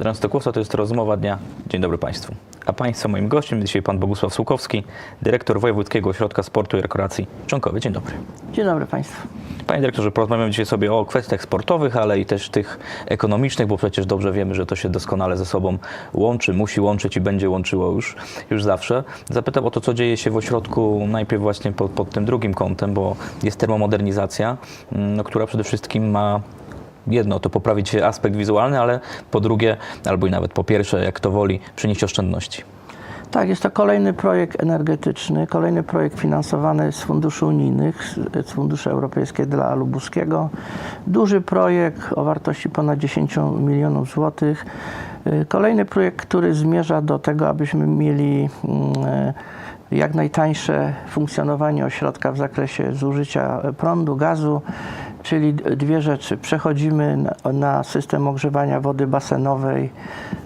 Adrian Stokłosa, to jest rozmowa dnia. Dzień dobry Państwu. A Państwa moim gościem jest dzisiaj Pan Bogusław Słukowski, dyrektor Wojewódzkiego Ośrodka Sportu i Rekreacji Czonkowy. Dzień dobry. Dzień dobry Państwu. Panie dyrektorze, porozmawiamy dzisiaj sobie o kwestiach sportowych, ale i też tych ekonomicznych, bo przecież dobrze wiemy, że to się doskonale ze sobą łączy, musi łączyć i będzie łączyło już, już zawsze. Zapytam o to, co dzieje się w ośrodku najpierw właśnie pod, pod tym drugim kątem, bo jest termomodernizacja, mm, no, która przede wszystkim ma jedno, to poprawić aspekt wizualny, ale po drugie, albo i nawet po pierwsze, jak to woli, przynieść oszczędności. Tak, jest to kolejny projekt energetyczny, kolejny projekt finansowany z funduszy unijnych, z- funduszy europejskich dla Lubuskiego. Duży projekt o wartości ponad 10 milionów złotych. Y, Kolejny projekt, który zmierza do tego, abyśmy mieli mm, e, jak najtańsze funkcjonowanie ośrodka w zakresie zużycia prądu, gazu, czyli dwie rzeczy. Przechodzimy na, na system ogrzewania wody basenowej,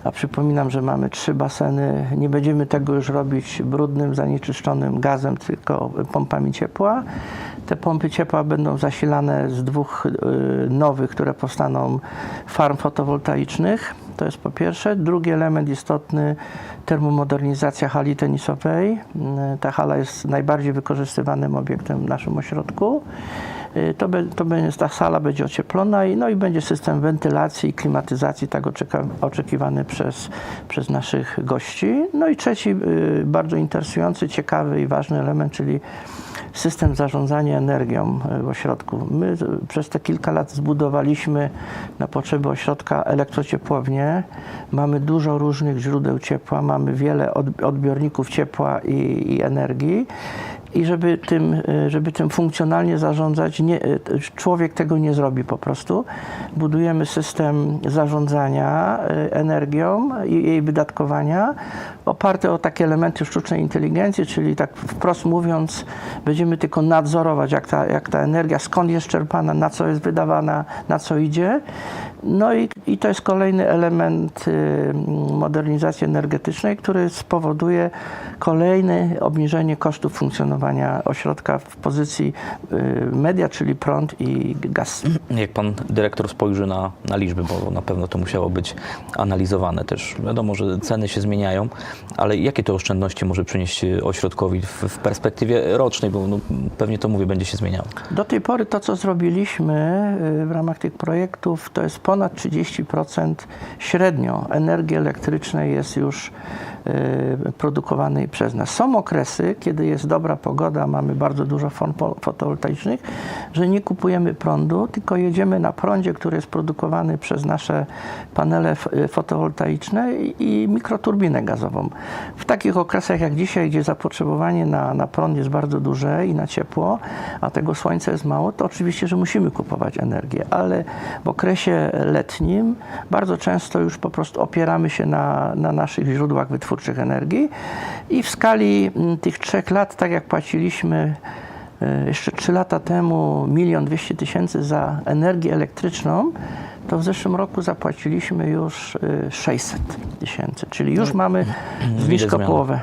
a przypominam, że mamy trzy baseny. Nie będziemy tego już robić brudnym, zanieczyszczonym gazem, tylko pompami ciepła. Te pompy ciepła będą zasilane z dwóch y, nowych, które powstaną farm fotowoltaicznych. To jest po pierwsze. Drugi element istotny, termomodernizacja hali tenisowej. Y, Ta hala jest najbardziej wykorzystywanym obiektem w naszym ośrodku. Y, To, be, to będzie, ta sala będzie ocieplona i, no i będzie system wentylacji i klimatyzacji, tak oczeka, oczekiwany przez, przez naszych gości. No i trzeci, y, bardzo interesujący, ciekawy i ważny element, czyli system zarządzania energią y, w ośrodku. My przez te kilka lat zbudowaliśmy na potrzeby ośrodka elektrociepłownię. Mamy dużo różnych źródeł ciepła, mamy wiele odb- odbiorników ciepła i, i energii. I żeby tym, y, żeby tym funkcjonalnie zarządzać, nie, y, człowiek tego nie zrobi po prostu. Budujemy system zarządzania y, energią i jej wydatkowania oparty o takie elementy sztucznej inteligencji, czyli tak wprost mówiąc, będziemy tylko nadzorować, jak ta, jak ta energia, skąd jest czerpana, na co jest wydawana, na co idzie. No i, i to jest kolejny element y, modernizacji energetycznej, który spowoduje kolejne obniżenie kosztów funkcjonowania ośrodka w pozycji y, media, czyli prąd i gaz. Jak pan dyrektor spojrzy na, na liczby, bo na pewno to musiało być analizowane też. Wiadomo, że ceny się zmieniają, ale jakie to oszczędności może przynieść ośrodkowi w, w perspektywie rocznej, bo no, pewnie to mówię, będzie się zmieniało. Do tej pory to, co zrobiliśmy y, w ramach tych projektów, to jest ponad 30% średnio. Energii elektrycznej jest już produkowanej przez nas. Są okresy, kiedy jest dobra pogoda, mamy bardzo dużo farm po- fotowoltaicznych, że nie kupujemy prądu, tylko jedziemy na prądzie, który jest produkowany przez nasze panele y, fotowoltaiczne i mikroturbinę gazową. W takich okresach jak dzisiaj, gdzie zapotrzebowanie na, na prąd jest bardzo duże i na ciepło, a tego słońca jest mało, to oczywiście, że musimy kupować energię, ale w okresie letnim bardzo często już po prostu opieramy się na, na naszych źródłach wytwórczych energii. I w skali mm, tych trzech lat, tak jak płaciliśmy e, jeszcze trzy lata temu milion dwieście tysięcy za energię elektryczną, to w zeszłym roku zapłaciliśmy już e, 600 tysięcy, czyli już mamy zniżkę połowę.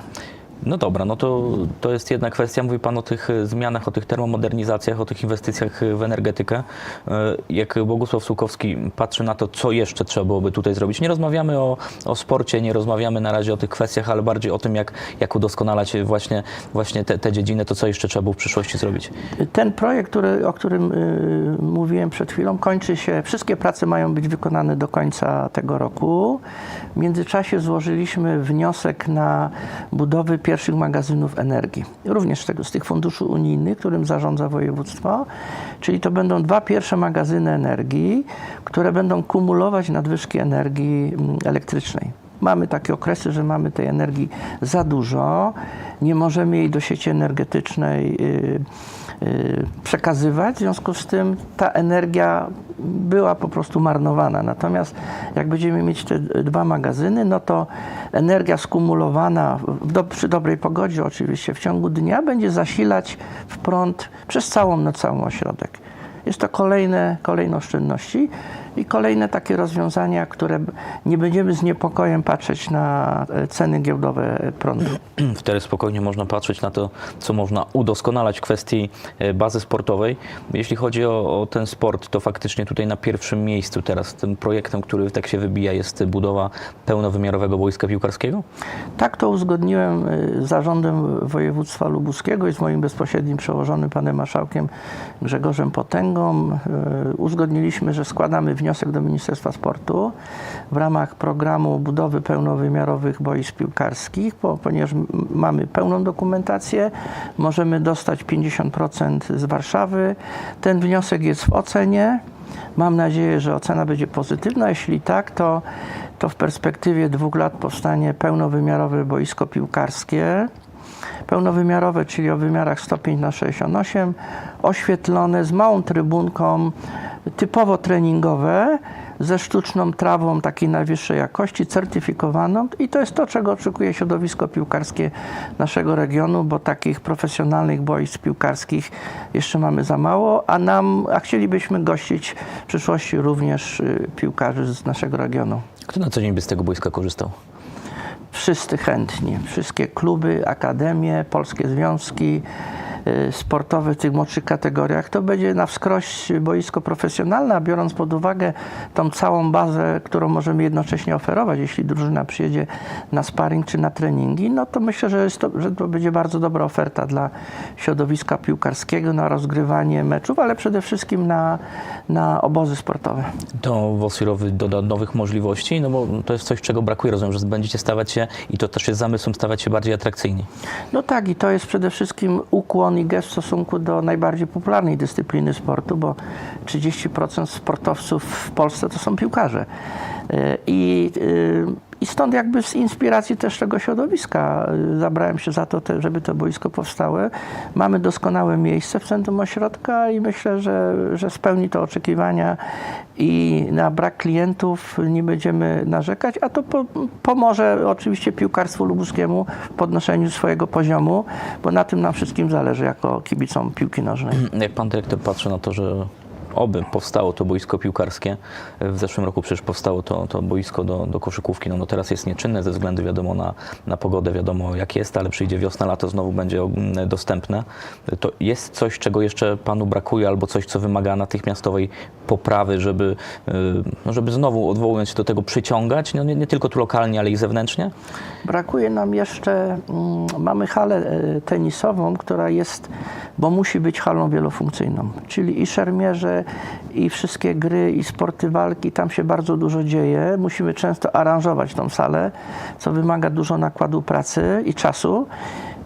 No dobra, no to, to jest jedna kwestia. Mówi Pan o tych e, zmianach, o tych termomodernizacjach, o tych inwestycjach e, w energetykę. E, Jak Bogusław Słukowski patrzy na to, co jeszcze trzeba byłoby tutaj zrobić. Nie rozmawiamy o, o sporcie, nie rozmawiamy na razie o tych kwestiach, ale bardziej o tym, jak, jak udoskonalać właśnie, właśnie te, te dziedziny, to co jeszcze trzeba było w przyszłości zrobić. Ten projekt, który, o którym y, mówiłem przed chwilą, kończy się. Wszystkie prace mają być wykonane do końca tego roku. W międzyczasie złożyliśmy wniosek na budowę pierwszych magazynów energii. Również z, tego, z tych funduszy unijnych, którym zarządza województwo. Czyli to będą dwa pierwsze magazyny energii, które będą kumulować nadwyżki energii mm, elektrycznej. Mamy takie okresy, że mamy tej energii za dużo, nie możemy jej do sieci energetycznej y, przekazywać, w związku z tym ta energia była po prostu marnowana. Natomiast jak będziemy mieć te dwa magazyny, no to energia skumulowana do, przy dobrej pogodzie oczywiście w ciągu dnia będzie zasilać w prąd przez całą noc cały ośrodek. Jest to kolejne, kolejne oszczędności i kolejne takie rozwiązania, które nie będziemy z niepokojem patrzeć na e, ceny giełdowe prądu. Wtedy spokojnie można patrzeć na to, co można udoskonalać w kwestii e, bazy sportowej. Jeśli chodzi o, o ten sport, to faktycznie tutaj na pierwszym miejscu teraz tym projektem, który tak się wybija, jest budowa pełnowymiarowego boiska piłkarskiego. Tak to uzgodniłem y, z zarządem województwa lubuskiego i z moim bezpośrednim przełożonym panem marszałkiem Grzegorzem Potęgą. Uzgodniliśmy, że składamy wniosek do Ministerstwa Sportu w ramach programu budowy pełnowymiarowych boisk piłkarskich, bo, ponieważ mamy pełną dokumentację, możemy dostać 50% z Warszawy. Ten wniosek jest w ocenie. Mam nadzieję, że ocena będzie pozytywna. Jeśli tak, to, to w perspektywie dwóch lat powstanie pełnowymiarowe boisko piłkarskie. Pełnowymiarowe, czyli o wymiarach 105 na 68, oświetlone z małą trybunką, typowo treningowe, ze sztuczną trawą takiej najwyższej jakości, certyfikowaną. I to jest to, czego oczekuje środowisko piłkarskie naszego regionu, bo takich profesjonalnych boisk piłkarskich jeszcze mamy za mało, a nam, a chcielibyśmy gościć w przyszłości również y, piłkarzy z naszego regionu. Kto na co dzień by z tego boiska korzystał? Wszyscy chętni, wszystkie kluby, akademie, polskie związki sportowe w tych młodszych kategoriach. To będzie na wskroś boisko profesjonalne, a biorąc pod uwagę tą całą bazę, którą możemy jednocześnie oferować, jeśli drużyna przyjedzie na sparring czy na treningi, no to myślę, że, to, że to będzie bardzo dobra oferta dla środowiska piłkarskiego na rozgrywanie meczów, ale przede wszystkim na, na obozy sportowe. To Wosirowy doda nowych możliwości, no bo to jest coś, czego brakuje. Rozumiem, że będziecie stawać się, i to też jest zamysłem, stawać się bardziej atrakcyjni. No tak, i to jest przede wszystkim ukłon i gest w stosunku do najbardziej popularnej dyscypliny sportu, bo 30% sportowców w Polsce to są piłkarze. Y, I, y, I stąd jakby z inspiracji też tego środowiska y, zabrałem się za to, żeby to boisko powstało. Mamy doskonałe miejsce w centrum ośrodka i myślę, że, że spełni to oczekiwania i na brak klientów nie będziemy narzekać, a to po, pomoże oczywiście piłkarstwu lubuskiemu w podnoszeniu swojego poziomu, bo na tym nam wszystkim zależy jako kibicom piłki nożnej. Jak pan dyrektor patrzy na to, że oby. Powstało to boisko piłkarskie, w zeszłym roku przecież powstało to, to boisko do, do koszykówki, no, no teraz jest nieczynne ze względu wiadomo na, na pogodę, wiadomo jak jest, ale przyjdzie wiosna, lato, znowu będzie mm, dostępne. To jest coś, czego jeszcze panu brakuje, albo coś, co wymaga natychmiastowej poprawy, żeby, y, no, żeby znowu odwołując się do tego przyciągać, no, nie, nie tylko tu lokalnie, ale i zewnętrznie? Brakuje nam jeszcze, mm, mamy halę e, tenisową, która jest, bo musi być halą wielofunkcyjną, czyli i szermierze, i wszystkie gry, i sporty walki, tam się bardzo dużo dzieje. Musimy często aranżować tą salę, co wymaga dużo nakładu pracy i czasu.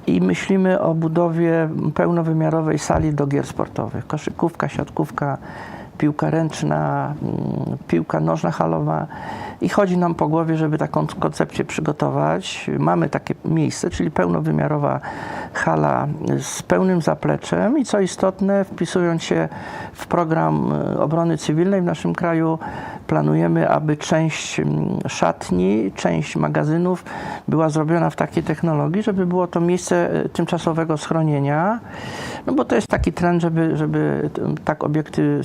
I myślimy o budowie pełnowymiarowej sali do gier sportowych. Koszykówka, siatkówka, piłka ręczna, mm, piłka nożna halowa i chodzi nam po głowie, żeby taką koncepcję przygotować. Mamy takie miejsce, czyli pełnowymiarowa hala z pełnym zapleczem i co istotne, wpisując się w program e, obrony cywilnej w naszym kraju, planujemy, aby część mm, szatni, część magazynów była zrobiona w takiej technologii, żeby było to miejsce e, tymczasowego schronienia, no bo to jest taki trend, żeby, żeby tak obiekty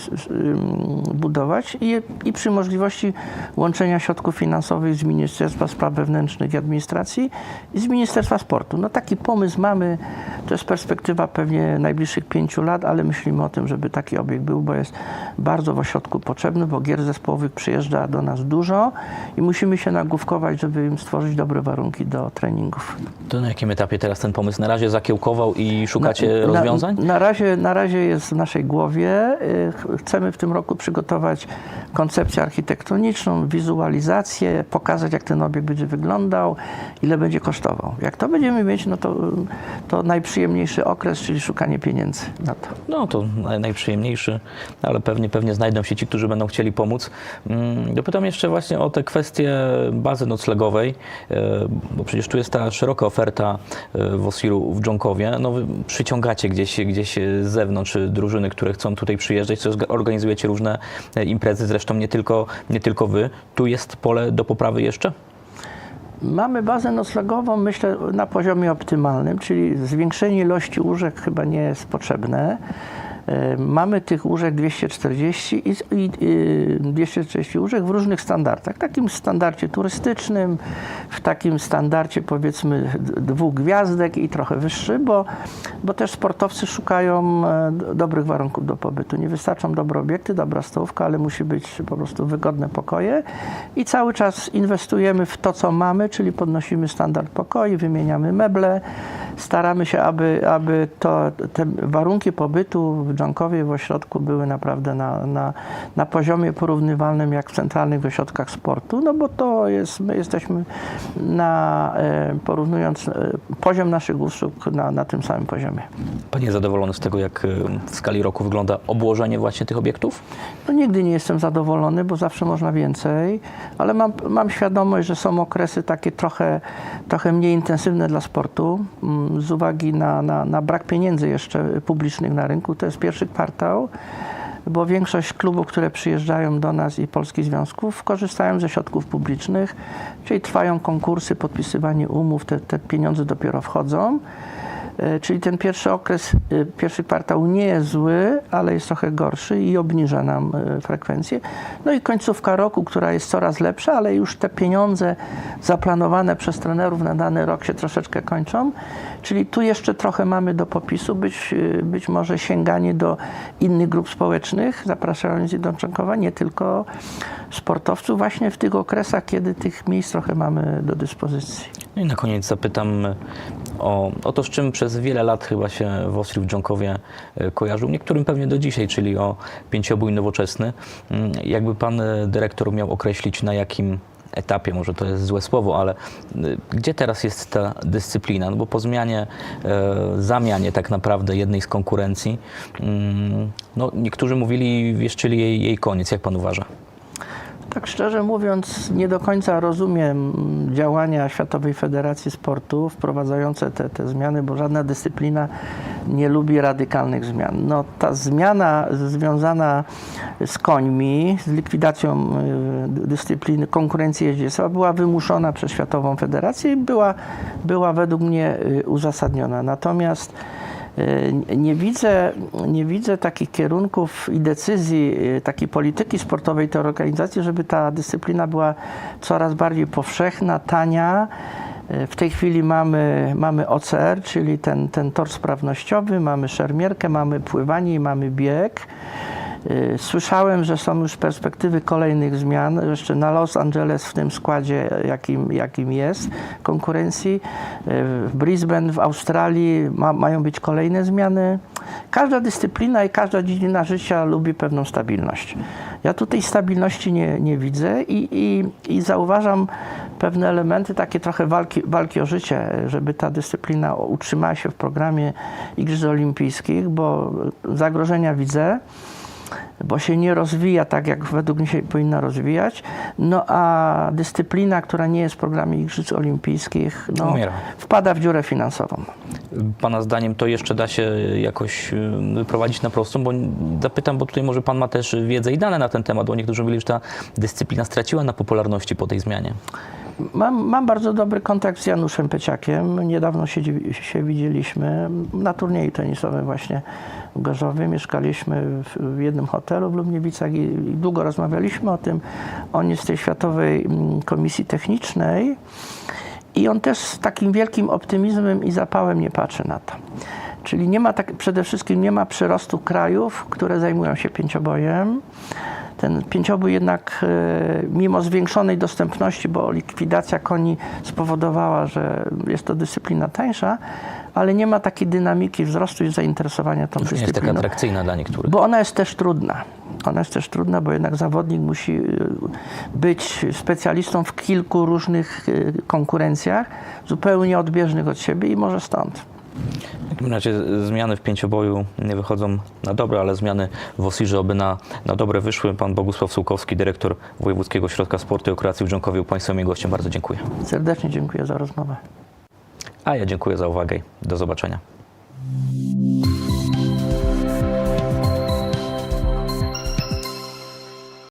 budować i, i przy możliwości łączenia środków finansowych z Ministerstwa Spraw Wewnętrznych i Administracji i z Ministerstwa Sportu. No taki pomysł mamy, to jest perspektywa pewnie najbliższych pięciu lat, ale myślimy o tym, żeby taki obiekt był, bo jest bardzo w ośrodku potrzebny, bo gier zespołowych przyjeżdża do nas dużo i musimy się nagłówkować, żeby im stworzyć dobre warunki do treningów. To na jakim etapie teraz ten pomysł na razie zakiełkował i szukacie rozwiązań? Na, na, razie, na razie jest w naszej głowie. Y, ch- Chcemy w tym roku przygotować koncepcję architektoniczną, wizualizację, pokazać jak ten obiekt będzie wyglądał, ile będzie kosztował. Jak to będziemy mieć, no to, to najprzyjemniejszy okres, czyli szukanie pieniędzy na to. No to naj- najprzyjemniejszy, ale pewnie, pewnie znajdą się ci, którzy będą chcieli pomóc. Mm, Dopytam jeszcze właśnie o te kwestie bazy noclegowej, e, bo przecież tu jest ta szeroka oferta e, w Osiru w Dżonkowie. No wy przyciągacie gdzieś, gdzieś z zewnątrz drużyny, które chcą tutaj przyjeżdżać, co organizujecie różne e, imprezy, zresztą nie tylko, nie tylko wy. Tu jest pole do poprawy jeszcze? Mamy bazę noclegową, myślę, na poziomie optymalnym, czyli zwiększenie ilości łóżek chyba nie jest potrzebne. E, Mamy tych łóżek 240 i, i, i 240 łóżek w różnych standardach. W takim standardzie turystycznym, w takim standardzie powiedzmy dwóch gwiazdek i trochę wyższy, bo, bo też sportowcy szukają e, dobrych warunków do pobytu. Nie wystarczą dobre obiekty, dobra stołówka, ale musi być po prostu wygodne pokoje i cały czas inwestujemy w to, co mamy, czyli podnosimy standard pokoi, wymieniamy meble, staramy się, aby, aby to, te warunki pobytu w Dżonkowie, w ośrodku były naprawdę na, na, na poziomie porównywalnym jak w centralnych ośrodkach sportu, no bo to jest, my jesteśmy na, e, porównując e, poziom naszych usług na, na tym samym poziomie. Pan jest zadowolony z tego, jak y, w skali roku wygląda obłożenie właśnie tych obiektów? No nigdy nie jestem zadowolony, bo zawsze można więcej, ale mam, mam świadomość, że są okresy takie trochę, trochę mniej intensywne dla sportu mm, z uwagi na, na, na brak pieniędzy jeszcze publicznych na rynku. To jest pierwszy kwartał, bo większość klubów, które przyjeżdżają do nas i polskich związków korzystają ze środków publicznych, czyli trwają konkursy, podpisywanie umów, te, te pieniądze dopiero wchodzą. E, Czyli ten pierwszy okres, e, pierwszy kwartał nie jest zły, ale jest trochę gorszy i obniża nam e, frekwencję. No i końcówka roku, która jest coraz lepsza, ale już te pieniądze zaplanowane przez trenerów na dany rok się troszeczkę kończą. Czyli tu jeszcze trochę mamy do popisu, być, być może sięganie do innych grup społecznych, zapraszając ich do Czonkowa, nie tylko sportowców, właśnie w tych okresach, kiedy tych miejsc trochę mamy do dyspozycji. No i na koniec zapytam o, o to, z czym przez wiele lat chyba się w Dżonkowie e, kojarzył, niektórym pewnie do dzisiaj, czyli o pięciobój nowoczesny. Mm, Jakby pan e, dyrektor miał określić na jakim etapie, może to jest złe słowo, ale y, gdzie teraz jest ta dyscyplina? No bo po zmianie, e, zamianie tak naprawdę jednej z konkurencji, mm, no niektórzy mówili, wieszczyli jej, jej koniec. Jak pan uważa? Tak szczerze mówiąc, nie do końca rozumiem działania Światowej Federacji Sportu wprowadzające te, te zmiany, bo żadna dyscyplina nie lubi radykalnych zmian. No, ta zmiana związana z końmi, z likwidacją y, dyscypliny konkurencji jeździectwa była wymuszona przez Światową Federację i była, była według mnie y, uzasadniona. Natomiast Nie widzę, nie widzę takich kierunków i decyzji, y, takiej polityki sportowej tej organizacji, żeby ta dyscyplina była coraz bardziej powszechna, tania. Y, W tej chwili mamy, mamy OCR, czyli ten, ten tor sprawnościowy, mamy szermierkę, mamy pływanie i mamy bieg. Y, Słyszałem, że są już perspektywy kolejnych zmian, jeszcze na Los Angeles w tym składzie, jakim, jakim jest konkurencji. Y, W Brisbane, w Australii ma, mają być kolejne zmiany. Każda dyscyplina i każda dziedzina życia lubi pewną stabilność. Ja tutaj stabilności nie, nie widzę i, i, i zauważam pewne elementy takie trochę walki, walki o życie, żeby ta dyscyplina utrzymała się w programie Igrzysk Olimpijskich, bo zagrożenia widzę bo się nie rozwija tak, jak według mnie się powinna rozwijać. No a dyscyplina, która nie jest w programie Igrzysk Olimpijskich, no, wpada w dziurę finansową. Pana zdaniem to jeszcze da się jakoś wyprowadzić na prostą? Bo zapytam, bo tutaj może pan ma też wiedzę i dane na ten temat, bo niektórzy mówili, że ta dyscyplina straciła na popularności po tej zmianie. Mam, mam bardzo dobry kontakt z Januszem Peciakiem. Niedawno się, się widzieliśmy na turnieju tenisowym właśnie w Gorzowie. Mieszkaliśmy w, w jednym hotelu w Lubniewicach i, i długo rozmawialiśmy o tym. On jest z tej Światowej mm, Komisji Technicznej i on też z takim wielkim optymizmem i zapałem nie patrzy na to. Czyli nie ma tak, przede wszystkim nie ma przyrostu krajów, które zajmują się pięciobojem. Ten pięciobój jednak, e, mimo zwiększonej dostępności, bo likwidacja koni spowodowała, że jest to dyscyplina tańsza, ale nie ma takiej dynamiki wzrostu i zainteresowania tą nie jest taka dyscypliną. atrakcyjna dla niektórych. Bo ona jest też trudna. Ona jest też trudna, bo jednak zawodnik musi y, być specjalistą w kilku różnych y, konkurencjach, zupełnie odbieżnych od siebie i może stąd. W takim razie zmiany w pięcioboju nie wychodzą na dobre, ale zmiany w Osirze oby na, na dobre wyszły. Pan Bogusław Sułkowski, dyrektor Wojewódzkiego Ośrodka Sportu i Rekreacji w Dżonkowie, był Państwu moim gościem. Bardzo dziękuję. Serdecznie dziękuję za rozmowę. A ja dziękuję za uwagę i do zobaczenia.